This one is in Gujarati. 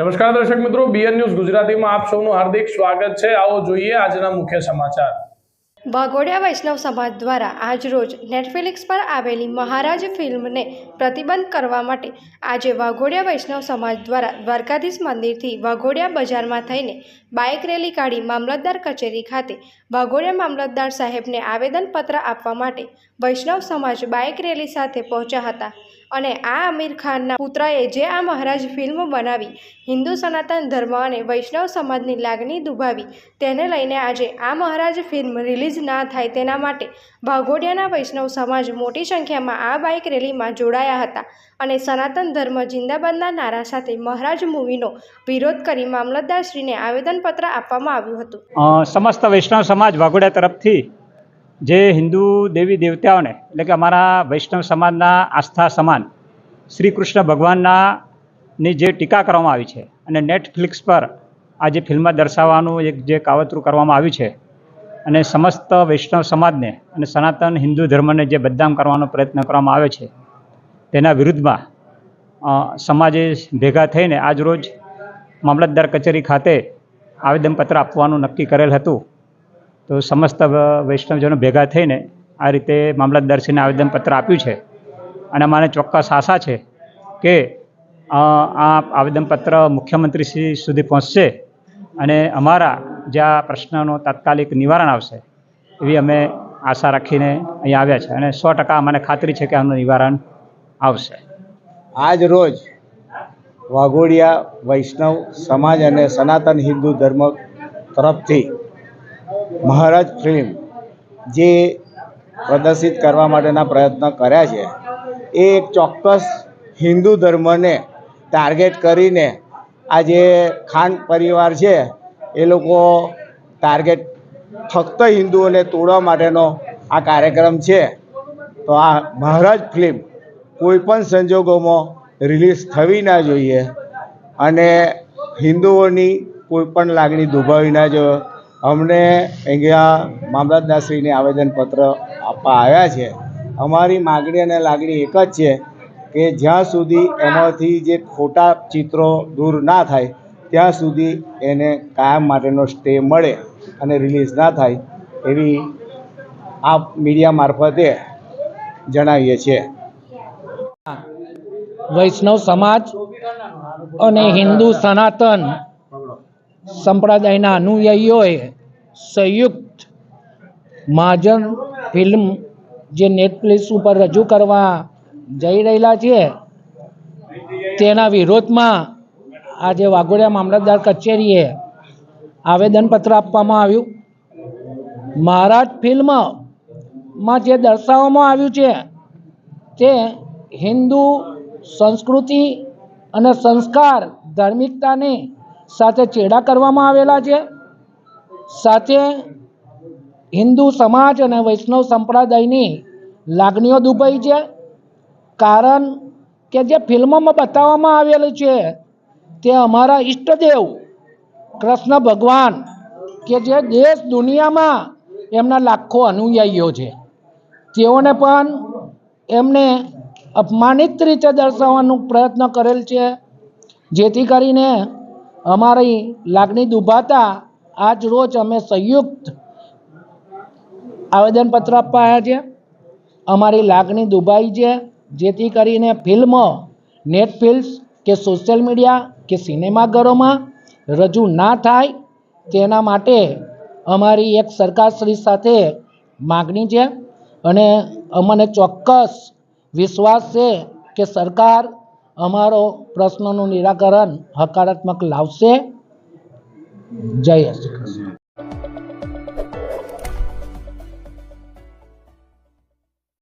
નમસ્કાર દર્શક મિત્રો બીએન ન્યૂઝ ગુજરાતીમાં આપ સૌનું હાર્દિક સ્વાગત છે. આવો જોઈએ આજના મુખ્ય સમાચાર. વાઘોડિયા વૈષ્ણવ સમાજ દ્વારા આજરોજ નેટફ્લિક્સ પર આવેલી મહારાજ ફિલ્મને પ્રતિબંધ કરવા માટે આજે વાઘોડિયા વૈષ્ણવ સમાજ દ્વારા દ્વારકાધીશ મંદિરથી વાઘોડિયા બજારમાં થઈને બાઇક રેલી કાઢી મામલતદાર કચેરી ખાતે વાઘોડિયા મામલતદાર સાહેબને આવેદનપત્ર આપવા માટે વૈષ્ણવ સમાજ બાઇક રેલી સાથે પહોંચ્યા હતા. અને આ આમિર ખાનના પુત્રએ જે આ મહારાજ ફિલ્મ બનાવી, હિન્દુ સનાતન ધર્મ અને વૈષ્ણવ સમાજની લાગણી દુભાવી, તેને લઈને આજે આ મહારાજ ફિલ્મ રિલીઝ ના થાય તેના માટે ભાગોડિયાના વૈષ્ણવ સમાજ મોટી સંખ્યામાં આ બાઇક રેલીમાં જોડાયા હતા અને સનાતન ધર્મ જિંદાબાદના નારા સાથે મહારાજ મૂવીનો વિરોધ કરી મામલતદારશ્રીને આવેદનપત્ર આપવામાં આવ્યું હતું. સમસ્ત વૈષ્ણવ સમાજ વાઘોડિયા તરફથી જે હિન્દુ દેવી દેવતાઓને, એટલે કે અમારા વૈષ્ણવ સમાજના આસ્થા સમાન, શ્રી કૃષ્ણ ભગવાનના ની જે ટીકા કરવામાં આવી છે અને નેટફ્લિક્સ પર આ જે ફિલ્મ દર્શાવવાનું એક જે કાવતરું કરવામાં આવ્યું છે અને સમસ્ત વૈષ્ણવ સમાજને અને સનાતન હિન્દુ ધર્મને જે બદનામ કરવાનો પ્રયત્ન કરવામાં આવે છે, તેના વિરુદ્ધમાં સમાજે ભેગા થઈને આજરોજ મામલતદાર કચેરી ખાતે આવેદનપત્ર આપવાનું નક્કી કરેલ હતું. તો સમસ્ત વૈષ્ણવજનો ભેગા થઈને આ રીતે મામલતદારશ્રીને આવેદનપત્ર આપ્યું છે. અને મને ચોક્કસ આશા છે કે આ આવેદનપત્ર મુખ્યમંત્રીશ્રી સુધી પહોંચશે અને અમારા જે આ પ્રશ્નનો તાત્કાલિક નિવારણ આવશે એવી અમે આશા રાખીને અહીંયા આવ્યા છે. અને સો ટકા મને ખાતરી છે કે આનું નિવારણ આવશે. આજ રોજ વાઘોડિયા વૈષ્ણવ સમાજ અને સનાતન હિન્દુ ધર્મ તરફથી મહારાજ ફિલ્મ જે પ્રદર્શિત કરવા માટેના પ્રયત્ન કર્યા છે, એ એક ચોક્કસ હિન્દુ ધર્મને ટાર્ગેટ કરીને આ જે ખાન પરિવાર છે, એ લોકો ટાર્ગેટ ફક્ત હિન્દુઓને તોડવા માટેનો આ કાર્યક્રમ છે. તો આ મહારાજ ફિલ્મ કોઈપણ સંજોગોમાં રિલીઝ થવી ના જોઈએ અને હિન્દુઓની કોઈ પણ લાગણી દુભાવી ના જોઈએ અમને અહીંયા મામલતદારશ્રીને આવેદનપત્ર આપવા આવ્યા છે. અમારી માગણી અને લાગણી એક જ છે કે જ્યાં સુધી એમાંથી જે ખોટા ચિત્રો દૂર ના થાય, ત્યાં સુધી એને કાયમ માટેનો સ્ટે મળે અને રિલીઝ ના થાય એવી આ મીડિયા મારફતે જણાવીએ છીએ. વૈષ્ણવ સમાજ અને હિન્દુ સનાતન સંપ્રદાયના અનુયાયીઓએ સંયુક્ત મહાજન ફિલ્મ જે નેટફ્લિક્સ ઉપર રજૂ કરવા જઈ રહેલા છે, તેના વિરોધમાં આજે વાઘોડિયા મામલતદાર કચેરીએ આવેદનપત્ર આપવામાં આવ્યું. મહારાજ ફિલ્મમાં જે દર્શાવવામાં આવ્યું છે, તે હિન્દુ સંસ્કૃતિ અને સંસ્કાર, ધાર્મિકતાની સાથે ચેડા કરવામાં આવેલા છે. સાથે હિન્દુ સમાજ અને વૈષ્ણવ સંપ્રદાયની લાગણીઓ દુભાઈ છે. કારણ કે જે ફિલ્મોમાં બતાવવામાં આવેલું છે તે અમારા ઈષ્ટદેવ, કૃષ્ણ ભગવાન કે જે દેશ દુનિયામાં એમના લાખો અનુયાયીઓ છે. તેઓને પણ એમને અપમાનિત રીતે દર્શાવવાનો પ્રયત્ન કરેલ છે. જેથી કરીને અમારી લાગણી દુભાતા આજ રોજ અમે સંયુક્ત આવેદનપત્ર આપવા આવ્યા છે. અમારી લાગણી દુભાઈ છે, જેથી કરીને ફિલ્મ નેટફ્લિક્સ કે સોશિયલ મીડિયા કે સિનેમાઘરોમાં રજૂ ના થાય તેના માટે અમારી એક સરકારશ્રી સાથે માગણી છે. અને અમને ચોક્કસ વિશ્વાસ છે કે સરકાર અમારો પ્રશ્નનું નિરાકરણ હકારાત્મક લાવશે. જય શ્રી કૃષ્ણ.